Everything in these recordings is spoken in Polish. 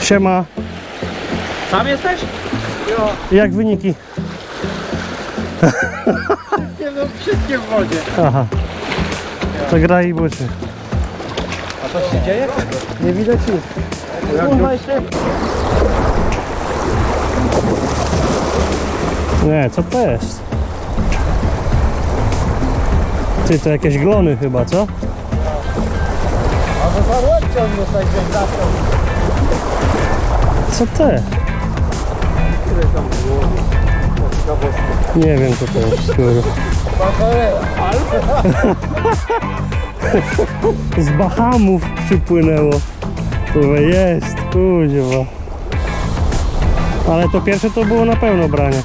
Siema. Sam jesteś? Jak wyniki? Nie no, wszystkie w wodzie. Aha. To gra i buczy. A co się dzieje? Nie widać nic. Słuchaj się. Nie, co to jest? Ty, to jakieś glony chyba, co? Dostać jak zawsze. Co? Ile tam było? Nie wiem co to jest, kurwa. Z Bahamów przypłynęło. Kurwa, jest, kuźwa. Ale to pierwsze to było na pełno branie.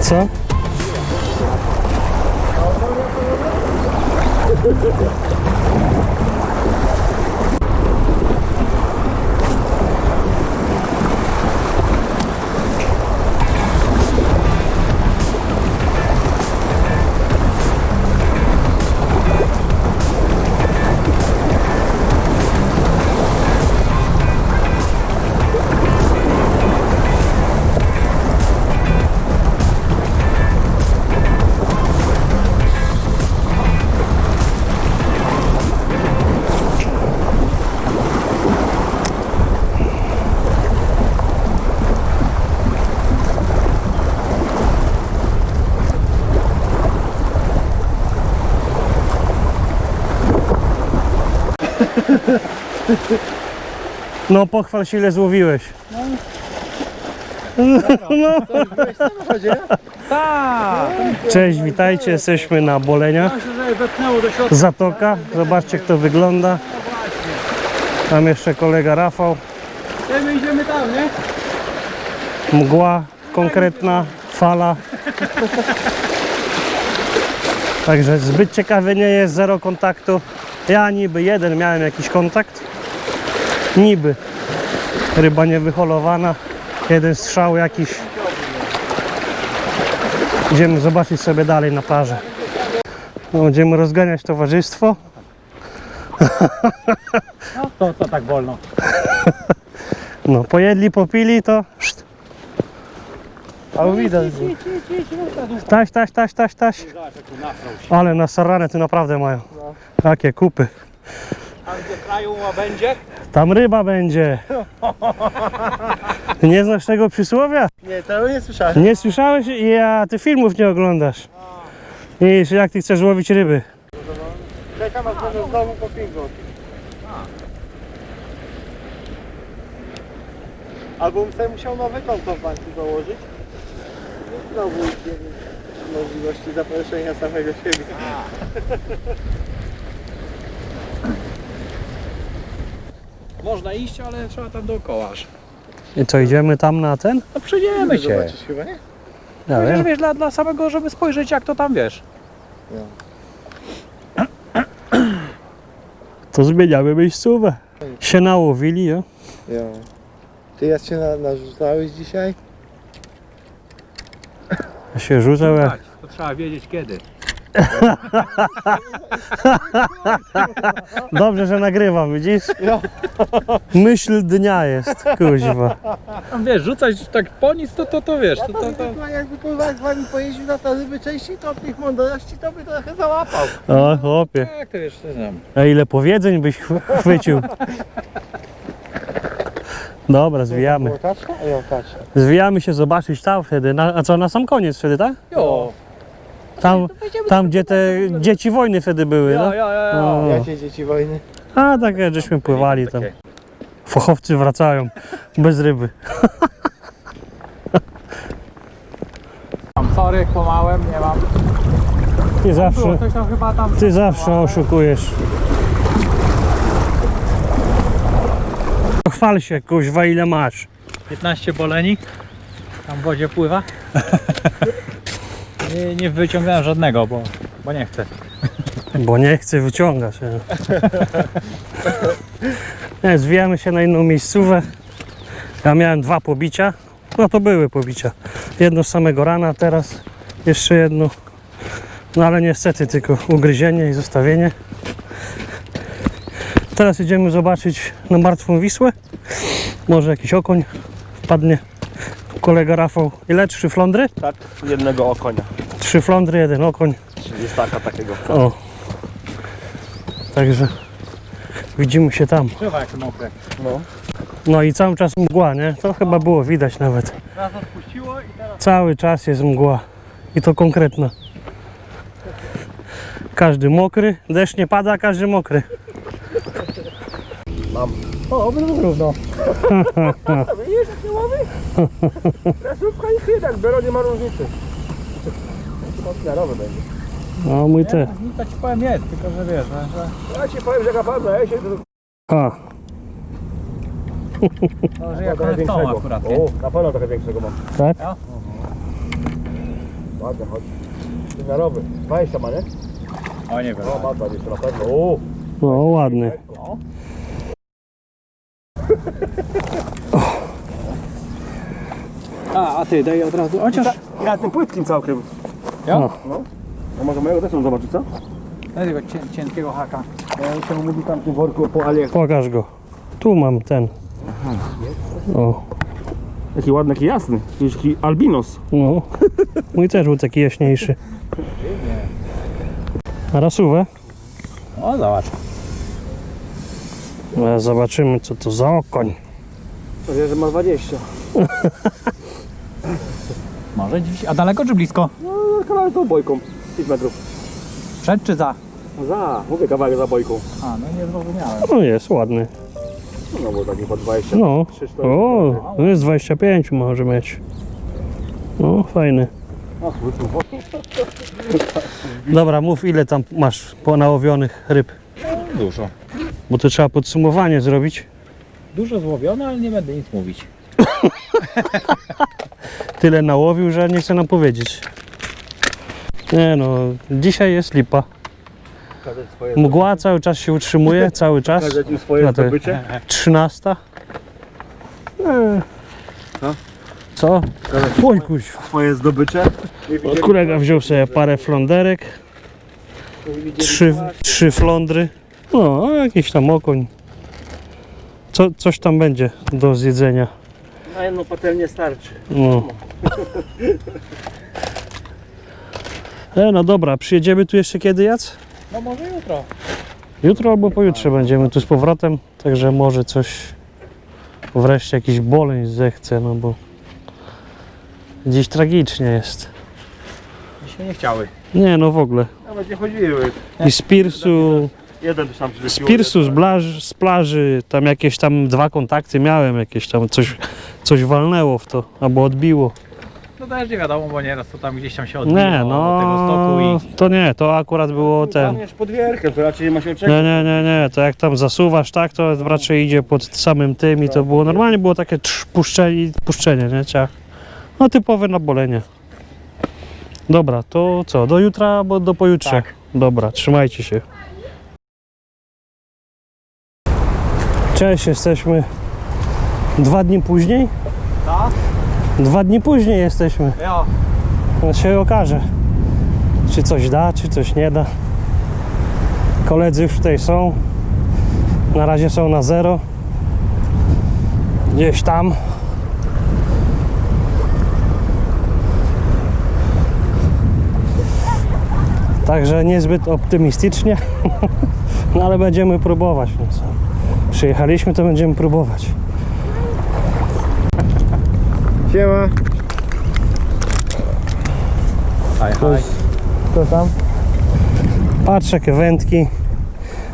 Co? Ha ha ha ha! No pochwal się ile złowiłeś. Byłeś w samochodzie? Tak. Cześć, witajcie, jesteśmy na Boleniach. Zatoka, zobaczcie jak to wygląda. Tam jeszcze kolega Rafał. My idziemy tam, nie? Mgła konkretna, fala. Także zbyt ciekawy nie jest, zero kontaktu. Ja niby jeden miałem jakiś kontakt. Niby. Ryba niewyholowana. Jeden strzał jakiś. Idziemy zobaczyć sobie dalej na plażę. No, będziemy rozganiać towarzystwo. No to, to tak wolno. No, pojedli, popili, to. A widać. taś, taś, taś, taś, taś. Ale na sarane tu naprawdę mają. Takie kupy. A gdzie kraju będzie? Tam ryba będzie. Nie znasz tego przysłowia? Nie, tego nie słyszałem. Nie słyszałeś? Ja, ty filmów nie oglądasz. Widzisz, jak ty chcesz łowić ryby. Czekam aż będę z domu po pingu. Albo bym sobie musiał nowe konto w banku założyć. I znowu nie możliwości zaproszenia samego siebie. Można iść, ale trzeba tam dookoła. aż. I co, idziemy tam na ten? No przejdziemy cię. Zobaczysz chyba, nie? Ja Wiesz, dla, dla samego, żeby spojrzeć jak to tam wiesz. To zmieniamy miejscówę. Się nałowili, jo? Ja. Ty ja cię na, narzucałeś dzisiaj? Ja się rzucał jak... To trzeba wiedzieć kiedy. Dobrze, że nagrywam, widzisz? Myśl dnia jest, kuźwa. Wiesz, rzucać tak po nic, to to, to wiesz. Ja To, to, to, jakby kurwa z wami pojeździł na to, żeby częściej to od tych mądrości, to by trochę załapał. O, chłopie. Tak, to wiesz, to znam. A ile powiedzeń byś chwy- chwycił? Dobra, zwijamy. Było kaczka? A ja kaczka. Zwijamy się zobaczyć tam wtedy. Na, a co, na sam koniec wtedy, tak? Jo, Tam, tam gdzie te dzieci wojny wtedy były, no? jo, jo. O. Jakie dzieci wojny? A tak, żeśmy pływali tam. Takie. Fochowcy wracają bez ryby. Sorry, kłamałem, nie mam. Ty Było zawsze, coś tam chyba tam... ty zawsze oszukujesz. Chwal się, kuźwa, ile masz. 15 boleni. Tam w wodzie pływa. Nie, nie wyciągnąłem żadnego, bo, bo nie chcę. Bo nie chcę wyciągać. Nie. Zwijamy się na inną miejscówę. Ja miałem dwa pobicia. No to były pobicia. Jedno z samego rana, teraz jeszcze jedno. No ale niestety tylko ugryzienie i zostawienie. Teraz idziemy zobaczyć na martwą Wisłę. Może jakiś okoń wpadnie. Kolega Rafał. Ile? Trzy flądry? Tak, jednego okonia. Trzy flądry, jeden okoń. Jest taka takiego. O. Także widzimy się tam. Drzewa jak mokre. No. No i cały czas mgła, nie? To chyba było widać nawet. Raz odpuściło i teraz... Cały czas jest mgła. I to konkretna. Każdy mokry. Deszcz nie pada, każdy mokry. O, obydwu równo. Resówka i chwytak, biorą nie ma różnicy. Mocniarowy będzie. No mój te. Nic tak ci powiem jest, tylko że wiesz, że... Ja ci powiem, że jaka padła, ja się A, to, że ja koniec są akurat, nie? O, na pewno trochę większego mam. tak? Ładnie, chodź. Wymiarowy. 20 ma, nie? O nie wiem. O, ma 20 na pewno. O, No ładny. A, a ty daj od razu, chociaż... ja tym płytkim całkiem. Ja? No. No. A może mojego też zobaczyć, co? Tego cię, cienkiego haka. Ja się mówi tam w tym worku po aliach. Pokaż go. Tu mam ten. O, Jaki ładny, jaki jasny. Taki albinos. no. Mój też był taki jaśniejszy. A rasówę? O, zobacz. No, Zobaczymy co to za okoń. To wie, że ma 20. Może dziś... A daleko czy blisko? No, kawałek tą bojką. 5 metrów. Przed czy za? No za, mówię kawałek za bojką. A, no nie zrozumiałem. No jest ładny. No bo taki po 20. No. 3, 4. O, to jest 25 może mieć. No, fajny. O, wrócił. Dobra, mów ile tam masz ponałowionych ryb. Dużo. Bo to trzeba podsumowanie zrobić. Dużo złowione, ale nie będę nic mówić. Tyle nałowił, że nie chce nam powiedzieć. Nie no, dzisiaj jest lipa. Mgła cały czas się utrzymuje, cały czas. pokazać im swoje No to- zdobycie. 13. Eee. Co? Co? Oj kuźwa. swoje zdobycze. Widzieli- Kolega wziął sobie parę widzieli trzy, trzy flądry. No, jakiś tam okoń. Co, coś tam będzie do zjedzenia. Na jedną patelnię starczy. No. E, no dobra, przyjedziemy tu jeszcze kiedy, Jac? No może jutro. Jutro albo pojutrze będziemy tu z powrotem, także może coś wreszcie jakiś boleń zechce, no bo dziś tragicznie jest. Się nie chciały. Nie no w ogóle. Nawet nie chodziły. I z Pirsu, Jeden z. Pirsu, z, blaż, z plaży, tam jakieś tam dwa kontakty miałem, jakieś tam coś, coś walnęło w to, albo odbiło. No też nie wiadomo, bo nieraz to tam gdzieś tam się odbiło Nie od tego no, stoku i... to nie, to akurat było ten. Tam jest pod wierchem, to raczej nie ma się czekać. Nie, nie, nie, nie, to jak tam zasuwasz tak, to raczej idzie pod samym tym i to było normalnie było takie trz, puszczenie, puszczenie, nie, ciach. No typowe nabolenie. Dobra, to co, do jutra albo do pojutrze? Tak. Dobra, trzymajcie się. Cześć, jesteśmy dwa dni później? Tak? Dwa dni później jesteśmy. Ja. No się okaże, czy coś da, czy coś nie da. Koledzy już tutaj są. Na razie są na zero. Gdzieś tam. Także niezbyt optymistycznie, no ale będziemy próbować. Przyjechaliśmy, to będziemy próbować. Siema. Haj, haj. Co tam? Patrz jakie wędki.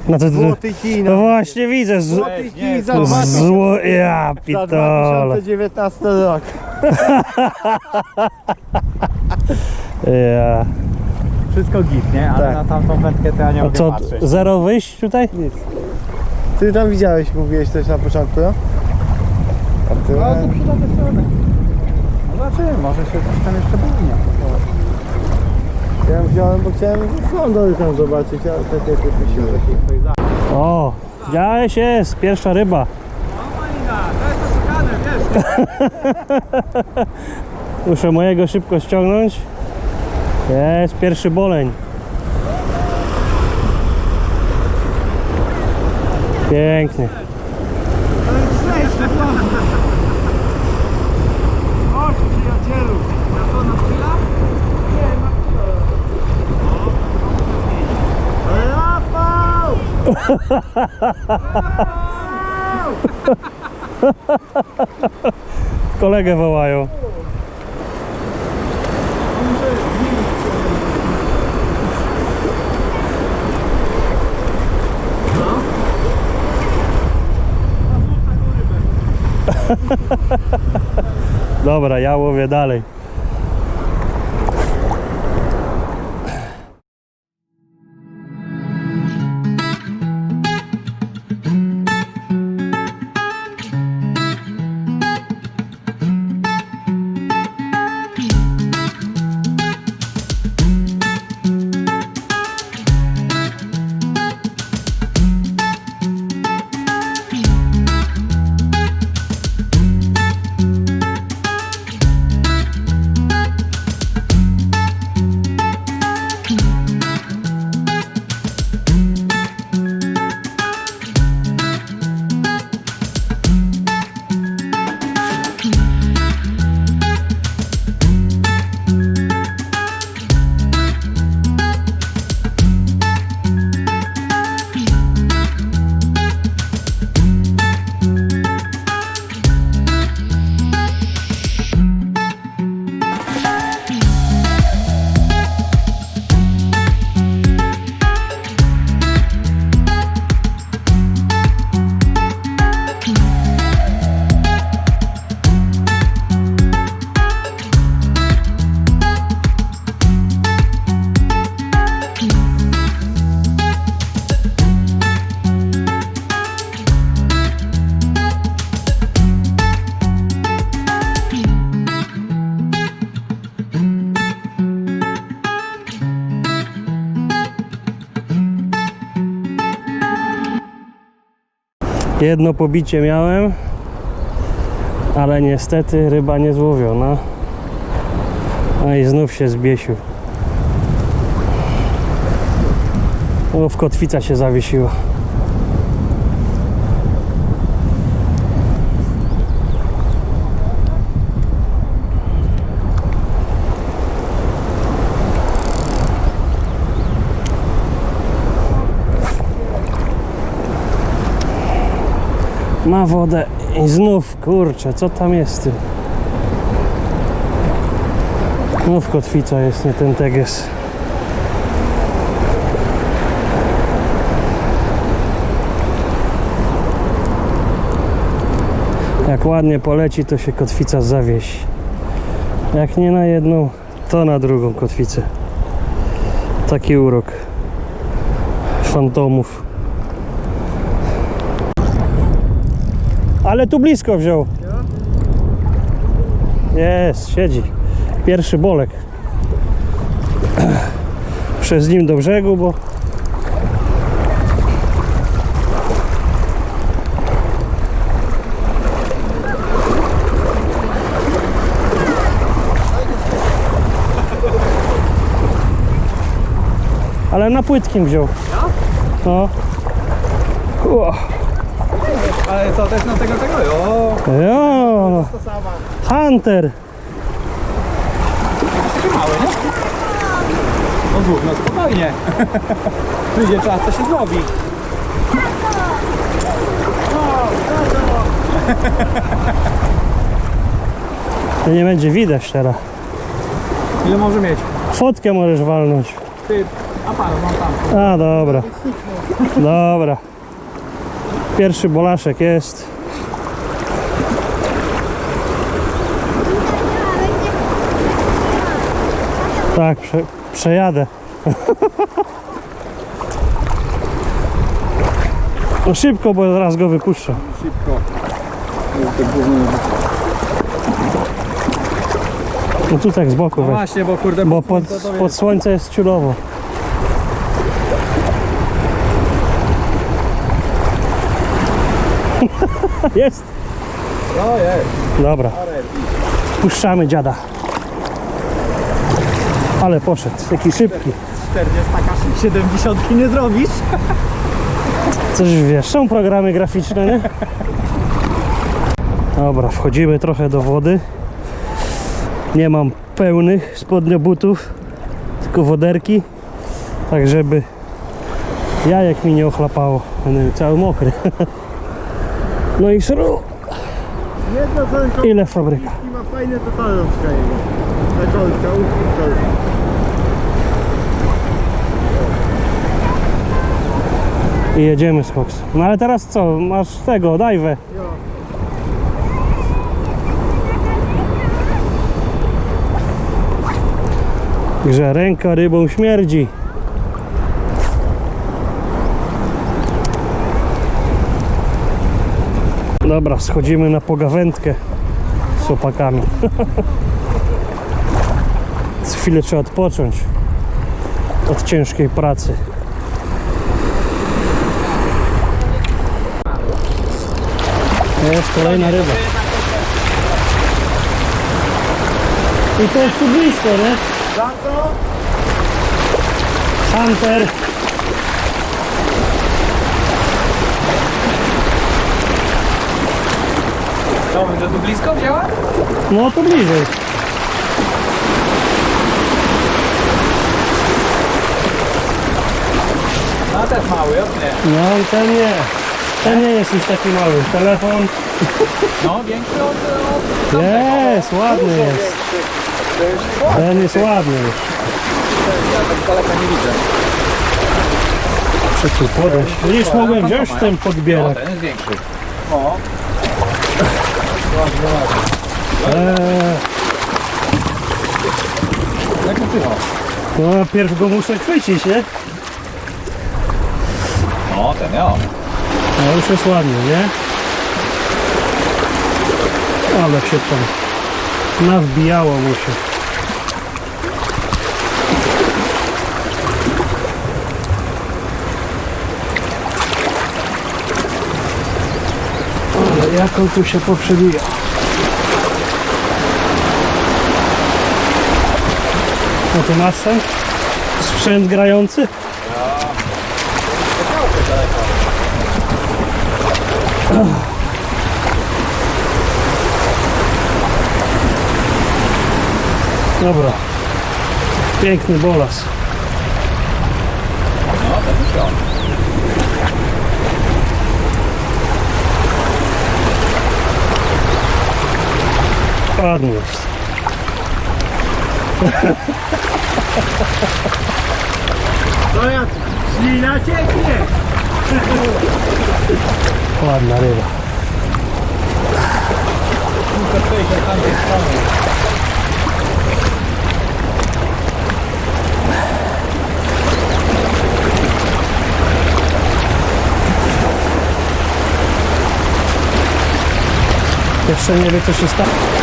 Na to, Złoty Chin. no właśnie widzę. Z, Złoty Chin za, dwa- zło, ja za pitole. 2019 rok. Ja. Wszystko git, nie? Ale Tak. na tamtą wędkę to ja nie A mogę co, patrzeć. zero wyjść tutaj? Nic. Ty tam widziałeś, mówiłeś coś na początku, no? A ty... No to przyda te strony zobaczymy, może się coś tam jeszcze bugnie. Ja wziąłem, bo chciałem sądę tam zobaczyć, ale te te wypuściły. O, działeś jest, pierwsza ryba. Muszę mojego szybko ściągnąć. Jest pierwszy boleń. Pięknie. Kolegę wołają. Dobra, ja łowię dalej. Jedno pobicie miałem, ale niestety ryba nie złowiona. No i znów się zbiesił. O, w kotwica się zawiesiła. Ma wodę i znów, kurczę, co tam jest tym? Znów kotwica jest, nie ten teges. Jak ładnie poleci, to się kotwica zawiesi. Jak nie na jedną, to na drugą kotwicę. Taki urok fantomów. Ale tu blisko wziął. Jest, siedzi. Pierwszy bolek. Przez nim do brzegu, bo Ale na płytkim wziął. No. Ua. Ale co, też na tego tego? O, Jo, To sama. Hunter. taki mały, nie? No złów, no spokojnie. Przyjdzie czas, to się złowi. To nie będzie widać teraz. Ile może mieć? Fotkę możesz walnąć. Ty, aparat mam tam. A, dobra. Dobra. Pierwszy bolaszek jest. Tak, prze, przejadę. No szybko, bo zaraz go wypuszczę. Szybko. Gówno. No tu tak z boku No weź. właśnie, bo kurde, Bo pod, pod, pod słońce jest ciulowo. Jest. No jest. Dobra. Puszczamy dziada. Ale poszedł. Taki szybki. 40 70 nie zrobisz. Coś wiesz, są programy graficzne, nie? Dobra, wchodzimy trochę do wody. Nie mam pełnych spodniobutów, tylko woderki. Tak, żeby jajek mi nie ochlapało. Będę cały mokry. No i szru. Jedno co tylko Ile fabryka? i ma fajne totalnowska jego. Ta kolka, kolka. I jedziemy z Cox. No ale teraz co? Masz tego, dajwę. Że ręka rybą śmierdzi. Dobra, schodzimy na pogawędkę z opakami. Z chwilę trzeba odpocząć od ciężkiej pracy. Jest kolejna ryba. I to jest tu blisko, nie? Hunter. Co, że tu blisko działa? No to bliżej. No też mały, nie? No i ten nie. Ten nie jest już taki mały. Telefon No, większy od... od... jest, ładny jest. Ten jest ładny już. Ja tak daleka nie widzę. Tu podejść. Widzisz, mogłem wziąć ten No, podbierak. ten jest większy. O. Eee, Jak upycha? no najpierw go muszę chwycić, nie? No, ten ja. No już jest ładny, nie? Ale się tam nawbijało mu się. Jak on tu się poprzebija? No to ten sprzęt grający? Dobra. Piękny bolas. No, ten Jest. To jak? Ślina cieknie! Ładna ryba. Jeszcze nie wie co się stało.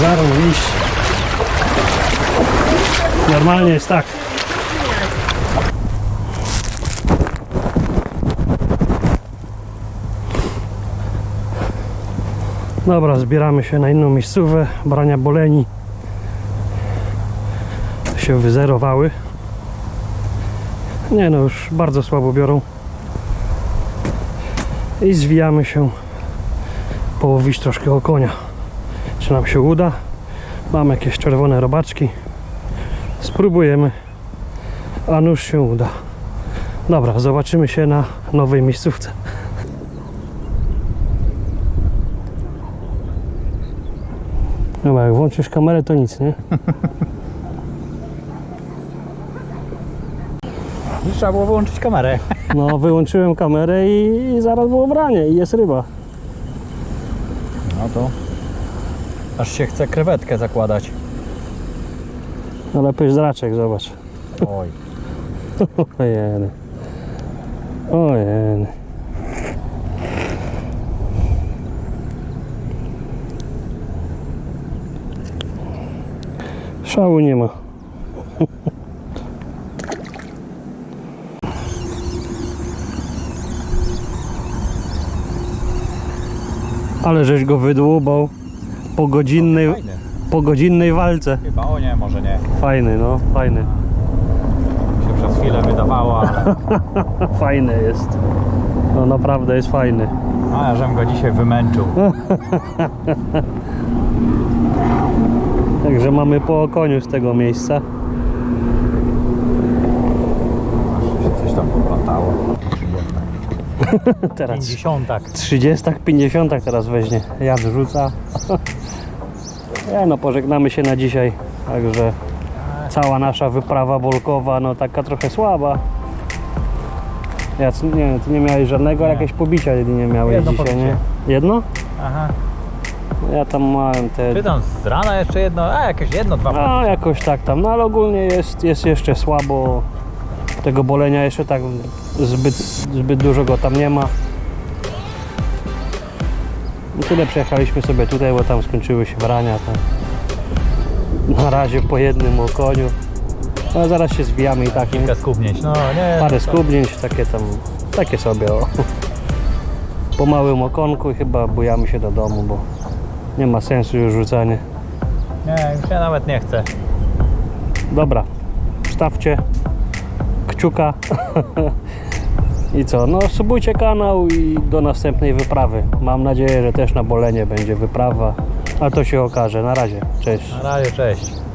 Zarą liść. Normalnie jest tak. Dobra, zbieramy się na inną miejscówę. Brania boleni się wyzerowały. Nie no, już bardzo słabo biorą i zwijamy się połowić troszkę okonia. Czy nam się uda? Mam jakieś czerwone robaczki. Spróbujemy, a nuż się uda. Dobra, zobaczymy się na nowej miejscówce. Dobra, jak włączysz kamerę, to nic, nie? Trzeba było wyłączyć kamerę. No, wyłączyłem kamerę i, i zaraz było branie i jest ryba. No to... Aż się chce krewetkę zakładać. No lepiej zraczek, zobacz. Oj. Ojeny. Ojeny. Szału nie ma. Ale żeś go wydłubał po godzinnej, Fajny. po godzinnej walce. Chyba, o nie, może nie. Fajny, no, fajny. Się chwilę wydawało, ale Fajny jest. No naprawdę jest fajny. a ja żem go dzisiaj wymęczył. Także mamy po okoniu z tego miejsca. Aż się coś tam poplatało. Teraz 50 tak. 30, 50 teraz weźmie. Ja rzuca. Ja no pożegnamy się na dzisiaj. Także cała nasza wyprawa bolkowa, no taka trochę słaba. Ja nie, ty nie miałeś żadnego, Nie. jakieś pobicia jedynie miałeś Jedno dzisiaj, pobicie. nie? Jedno? Aha. Ja tam miałem te. Ty tam z rana jeszcze jedno, a jakieś jedno, dwa. No jakoś tak tam, no ale ogólnie jest, jest jeszcze słabo. Tego bolenia jeszcze tak zbyt, zbyt dużo go tam nie ma. No tyle przejechaliśmy sobie tutaj, bo tam skończyły się brania. Na razie po jednym okoniu. No zaraz się zwijamy i tak? Kilka skubnieć, no nie. Parę skubnięć, takie tam, takie sobie o. Po małym okonku i chyba bujamy się do domu, bo nie ma sensu już rzucanie. Nie, już ja nawet nie chcę. Dobra, stawcie kciuka i co, no subujcie kanał i do następnej wyprawy. Mam nadzieję, że też na bolenie będzie wyprawa, a to się okaże. Na razie, cześć. Na razie, cześć.